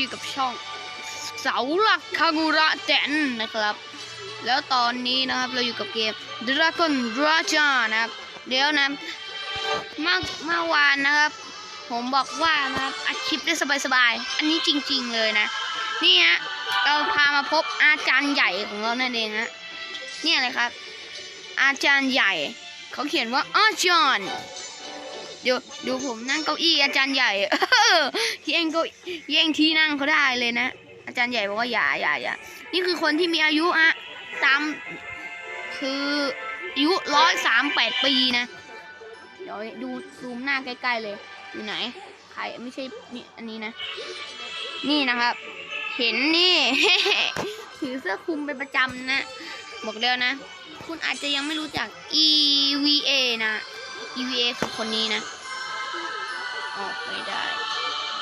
อยู่กับช่องเสาหลักคากุระแจนนะครับ แล้วตอนนี้นะครับเราอยู่กับเกม Dragon Raja นะครับ เดี๋ยวนะเมื่อเมื่อวานนะครับ ผมบอกว่านะครับอัดคลิปได้สบายๆ อันนี้จริงๆเลยนะ นี่ฮะเราพามาพบอาจารย์ใหญ่ของเรานั่นเองฮะเนี่ยเลยครับ อาจารย์ใหญ่ เขาเขียนว่าอาจารย์ ดี๋ยวดูผมนั่งเก้าอี้อาจารย์ใหญ่ที่เองก็แย่งที่นั่งเขาได้เลยนะ อาจารย์ใหญ่บอกว่าอย่าอย่าอย่านี่คือคนที่มีอายุฮะตามคืออายุร้อยสามแปดปีนะ เดี๋ยวดูซูมหน้าใกล้ๆเลย อยู่ไหน ใครไม่ใช่นี่อันนี้นะ นี่นะครับ เห็นนี่ถือเสื้อคลุมเป็นประจำนะ บอกเดียวนะ คุณอาจจะยังไม่รู้จัก EVA นะ EVA คือคนนี้นะ ออกไม่ได้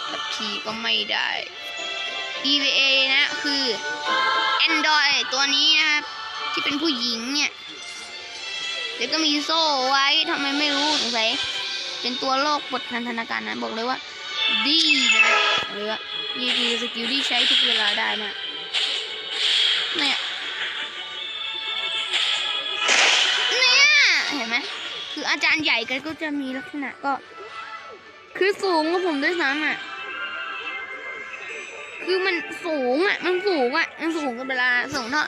ขับขี่ก็ไม่ได้ EVA นะคือ Android ตัวนี้นะครับ ที่เป็นผู้หญิงเนี่ยเดี๋ยวก็มีโซ่ไว้ทำไมไม่รู้สงสัยเป็นตัวโลกบทพันธนาการนะบอกเลยว่า ดีนะหรือว่านี่คือสกิลที่ใช้ทุกเวลาได้นะเนี่ยเนี่ยเห็นไหมคืออาจารย์ใหญ่กันก็จะมีลักษณะก็ คือสูงกว่าผมด้วยซ้ำอะ คือมันสูงอะ มันสูงอะ มันสูงกันเวลาสูงเท่า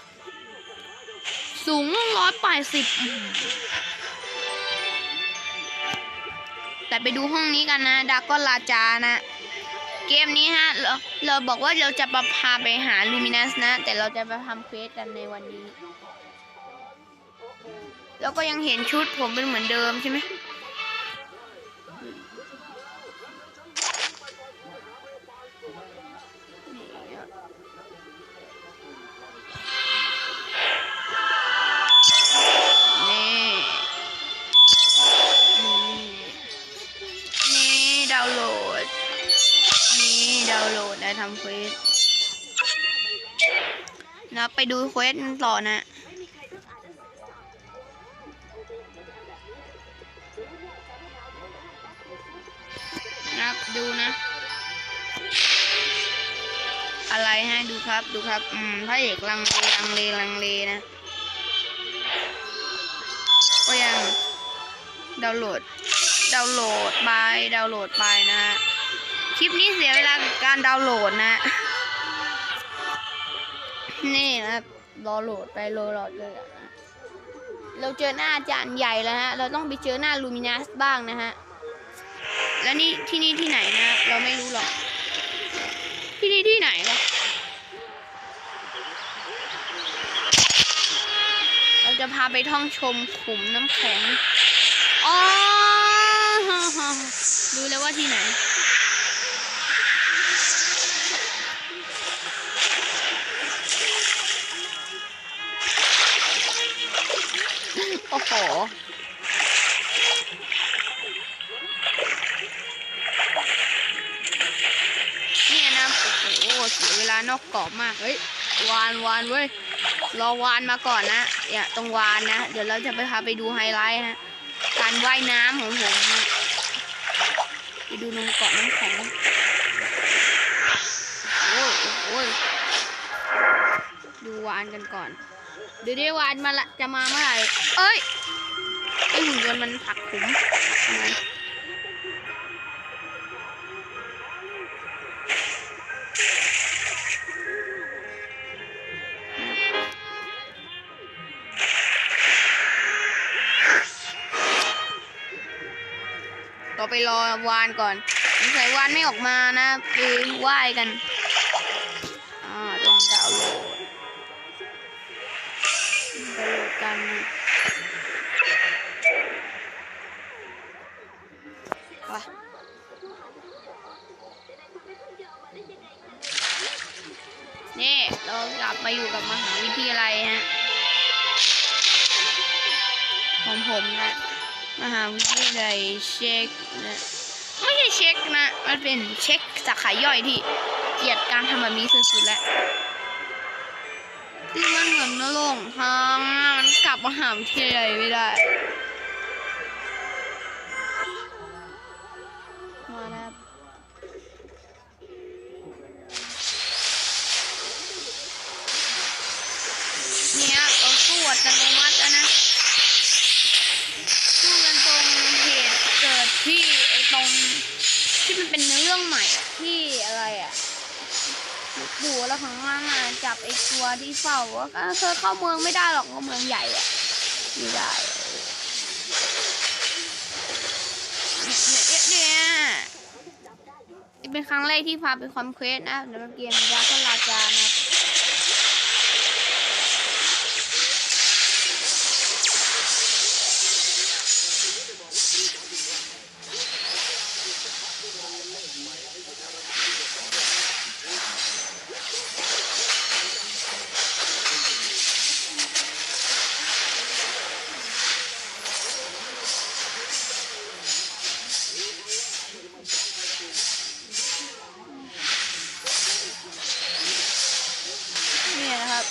สูงร้อยแปดสิบแต่ไปดูห้องนี้กันนะดาก็ลาจานะ เกมนี้ฮะ เราเราบอกว่าเราจะพาไปหาลูมินัสนะ แต่เราจะไปทำเควสกันในวันนี้ แล้วก็ยังเห็นชุดผมเป็นเหมือนเดิมใช่ไหม ทำเควสนะไปดูเควสต่อนะนะดูนะ อะไรให้ดูครับดูครับ อืมพระเอกลังเลลังเลลังเลนะ ก็ยังดาวน์โหลดดาวน์โหลดไปดาวน์โหลดไปนะฮะ ลิปนี้เสียเวลาการดาวน์โหลดนะ นี่นะรอโหลดไปรอโหลดเลยอะนะเราเจอหน้าอาจารย์ใหญ่แล้วฮะ เราต้องไปเจอหน้าลูมินัสบ้างนะฮะ แล้วนี่ที่นี่ที่ไหนนะ เราไม่รู้หรอก ที่นี่ที่ไหนนะเราจะพาไปท่องชมขุมน้ำแข็ง อ๋อ รู้แล้วว่าที่ไหน โอ้โห เนี่ยนะโอ้โหเสียเวลานอกกรอบมาก เฮ้ย วานวานเว้ย รอวานมาก่อนนะเนี่ยตรงวานนะ เดี๋ยวเราจะไปพาไปดูไฮไลท์ฮะ การว่ายน้ำของผมนะไปดูนงเกาะน้ำแข็งโอ้ยโอ้ยดูวานกันก่อนเดี๋ยวได้วานมาละจะมาเมื่อไหร่ เอ้ยไอหุ่นยนต์มันผลักผมทำไมต่อไปรอวานก่อนสงสัยวานไม่ออกมานะไปไหว้กันอ่าต้องดาวโหลดดาวโหลดกัน นี่เรากลับมาอยู่กับมหาวิทยาลัยฮะของผมนะ มหาวิทยาลัยเช็คนะไม่ใช่เช็คนะ มันเป็นเช็คสาขาย่อยที่เกียดการทำแบบนี้สุดๆแล้ว คือมันเหมือนนหลงทางมันกลับมาหาวิทยาลัยไม่ได้ มาแล้วเนี่ยเอาสวดอัตโนมัติแล้วนะตู้กันตรงเหตุเกิดที่ไอ้ตรงที่มันเป็นเนื้อเรื่องใหม่ที่ แล้วของล่างอะจับไอ้ตัวที่เฝ้าก็เธอเข้าเมืองไม่ได้หรอกเพราะเมืองใหญ่อะไม่ได้เนี่ยเนี่ยเป็นครั้งแรกที่พาไปคอมเควสนะในเกมยาร์คราจานะครับ เนี่ยนะครับ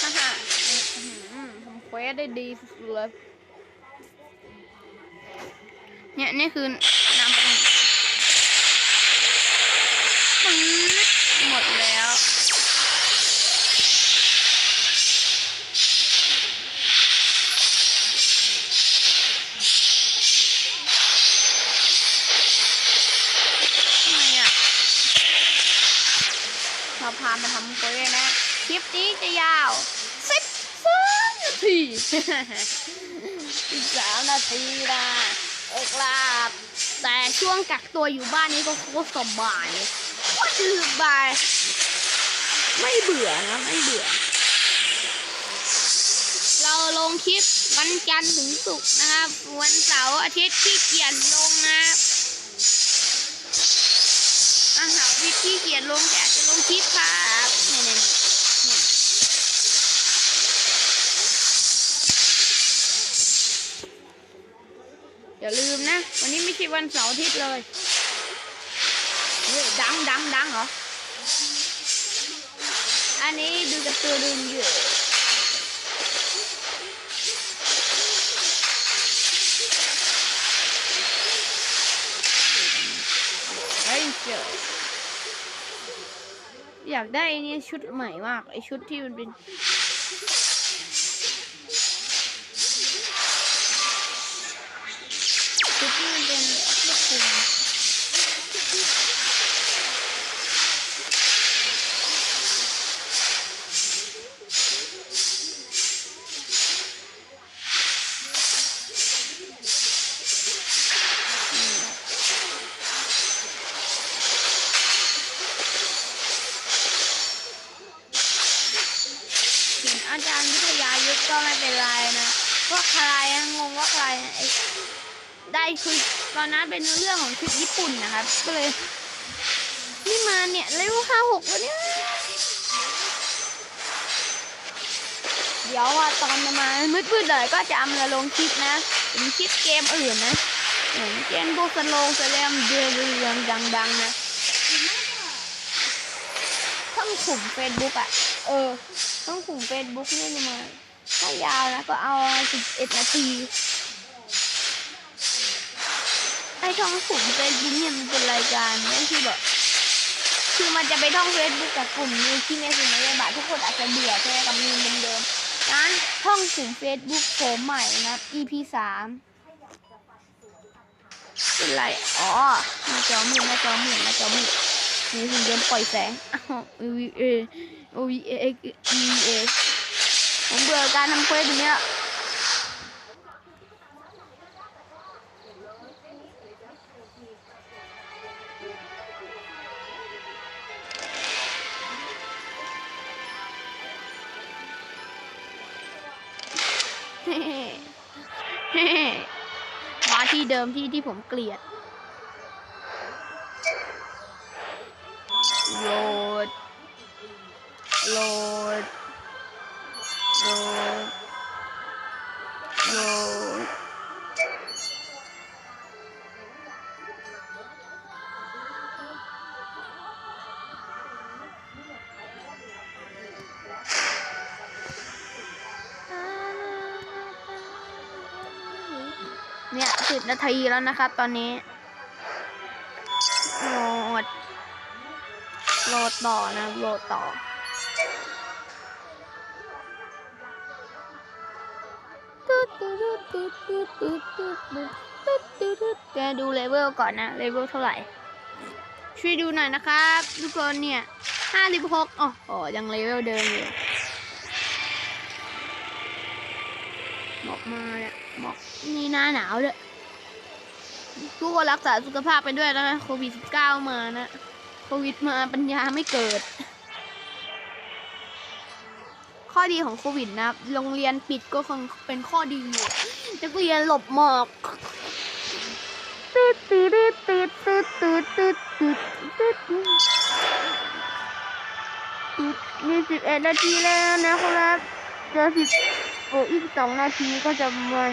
ฮ่าฮ่าอื้อหือทำเควสได้ดีสุดๆเลย เนี่ยนี่คือนำปืนปืนหมดแล้วทำไมอะเราพามาทำเควสนะ คลิปนี้จะยาวสิบสามนาทีสิบสามนาทีนะ เอกลาบแต่ช่วงกักตัวอยู่บ้านนี้ก็โคตรสบายโคตรสบาย ไม่เบื่อนะไม่เบื่อ เราลงคลิปวันจันทร์ถึงศุกร์นะครับ วันเสาร์อาทิตย์ที่เกียจลงนะครับอาหารที่ขี้เกียจลงแต่อาจจะลงคลิปครับเนี่ยเนี่ยเนี่ยอย่าลืมนะ วันนี้ไม่ใช่วันเสาร์อาทิตย์เลยเฮ้ยดังดังดังเหรอ อันนี้ดูการ์ตูนอยู่เฮ้ยเจออยากได้ไอ้นี่ชุดใหม่มากไอชุดที่มันเป็นชุดที่มันเป็นควบคุมนี่ ถึงอาจารย์วิทยายุทธก็ไม่เป็นไรนะว่าใครอะงงว่าใครอะไอ้ได้ คือตอนนั้นเป็นเรื่องของชุดญี่ปุ่นนะครับ ก็เลยนี่มาเนี่ยเลเวลห้าหกแล้วเนี่ยเดี๋ยวว่าตอนประมาณมืดๆเลยก็จะเอามาลงคลิปนะเป็นคลิปเกมอื่นนะเหมือนเกมพวกสโลงสแลมเดือดเรืองดังๆนะช่องกลุ่มเฟซบุ๊กอะ เออ ต้องกลุ่มเฟซบุ๊กนี่มาถ้ายาวนะก็เอาสิบเอ็ดนาที ไอท่องกลุ่มเฟซบุ๊กเนี่ยมันเป็นรายการเนี่ยที่แบบคือมันจะไปท่องเฟซบุ๊กกับกลุ่มนี้ที่ไม่สนใจบาทุกคนอาจจะเบื่อใช่ไหมกับมีมเดิมๆนั้นท่องกลุ่มเฟซบุ๊กโผมใหม่นะ EP สามเป็นไรอ๋อหน้าจอมืดหน้าจอมืดหน้าจอมืดมีหุ่นยนต์ปล่อยแสงอ้าว V A O V A X E A ผมเบื่อการทำเควสอย่างเนี้ มาที่เดิมที่ที่ผมเกลียดโหลดโหลดโหลดโหลด นาทีแล้วนะครับ ตอนนี้โหลดโหลดต่อนะโหลดต่อจะดูเลเวลก่อนนะ เลเวลเท่าไหร่ ช่วยดูหน่อยนะครับทุกคนเนี่ยห้าสิบหกอ๋อยังเลเวลเดิมอยู่หมอกมาเนี่ยหมอกนี่หน้าหนาวเลย ทุกคนรักษาสุขภาพไปด้วยนะโควิดสิบเก้ามานะ โควิดมาปัญญาไม่เกิด ข้อดีของโควิดนะโรงเรียนปิดก็คงเป็นข้อดีอยู่นักเรียนหลบหมอกตืดตืดตืดตืดตืดตืดตืดตืดตืดมีสิบเอ็ดนาทีแล้วนะครับ เจอสิบโอ้อีกสองนาทีก็จะมัน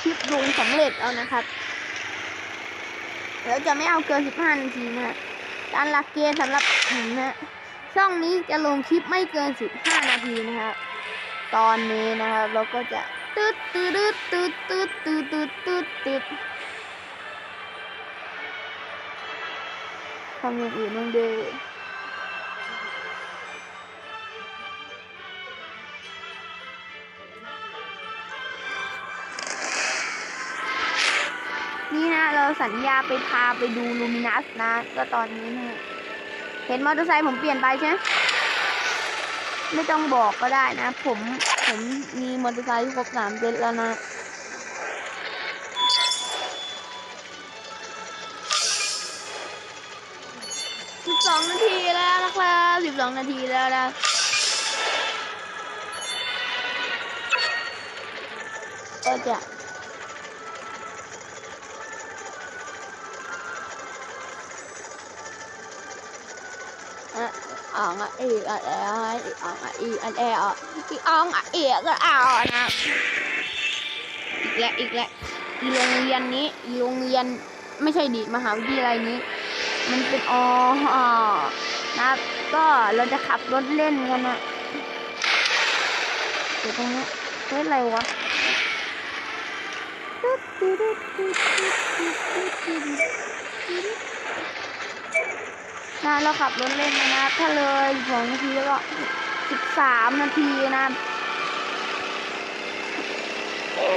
คลิปลงสำเร็จแล้วนะครับแล้วจะไม่เอาเกินสิบห้านาทีนะการหลักเกณฑ์สำหรับผมนะช่องนี้จะลงคลิปไม่เกิน 15 นาทีนะครับตอนนี้นะครับเราก็จะตืดตืดตืดตืดตืดตืดตืดตืดทำอย่างอื่นบ้างเด้อ นี่นะ เราสัญญาไปพาไปดูลูมินัสนะ ก็ตอนนี้เนี่ยเห็นมอเตอร์ไซค์ผมเปลี่ยนไปใช่ไหมไม่ต้องบอกก็ได้นะ ผมผมมีมอเตอร์ไซค์ครบสามเซตแล้วนะสิบสองนาทีแล้วนะครับสิบสองนาทีแล้วนะก็จะ อะอ่องอะอีอะแออีอองอะอีอะแออีอองอีก็อ่านะอีกแล้วอีกแล้วอีโรงเรียนนี้อีโรงเรียนไม่ใช่ดิมหาวิทยาลัยนี้ มันเป็นออนะก็เราจะขับรถเล่นกันนะเดี๋ยวตรงนี้เฮ้ยอะไรวะ นะเราขับรถเล่นนะนะถ้าเลยสองนาทีแล้วก็สิบสามนาทีนะเอ้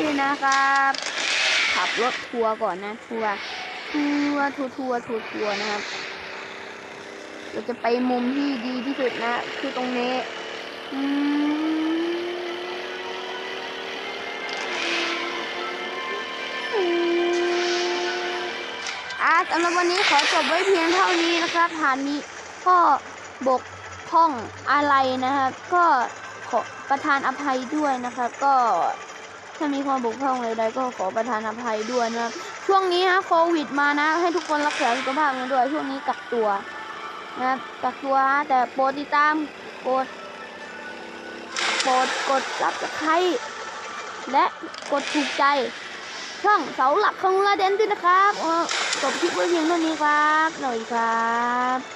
ยนะครับ ขับรถทัวร์ก่อนนะทัวร์ทัวร์ทัวร์ทัวร์ทัวร์ทัวร์นะครับ เราจะไปมุมที่ดีที่สุดนะ คือตรงนี้ อืม สำหรับวันนี้ขอจบไว้เพียงเท่านี้นะครับฐานนี้ก็บกพร่องอะไรนะครับ ก็ขอประทานอภัยด้วยนะครับ ก็ถ้ามีความบกพร่องใดๆก็ขอประทานอภัยด้วยนะครับช่วงนี้ฮะโควิดมานะ ให้ทุกคนรักษาสุขภาพกันด้วย ช่วงนี้กักตัวนะครับกักตัวฮะแต่โปรดติดตามโปรดโปรดกดรับสไครและกดถูกใจ ช่องเสาหลักของลาเดนด้วยนะครับจบคลิปไว้เพียงเท่านี้ครับสวัสดีครับ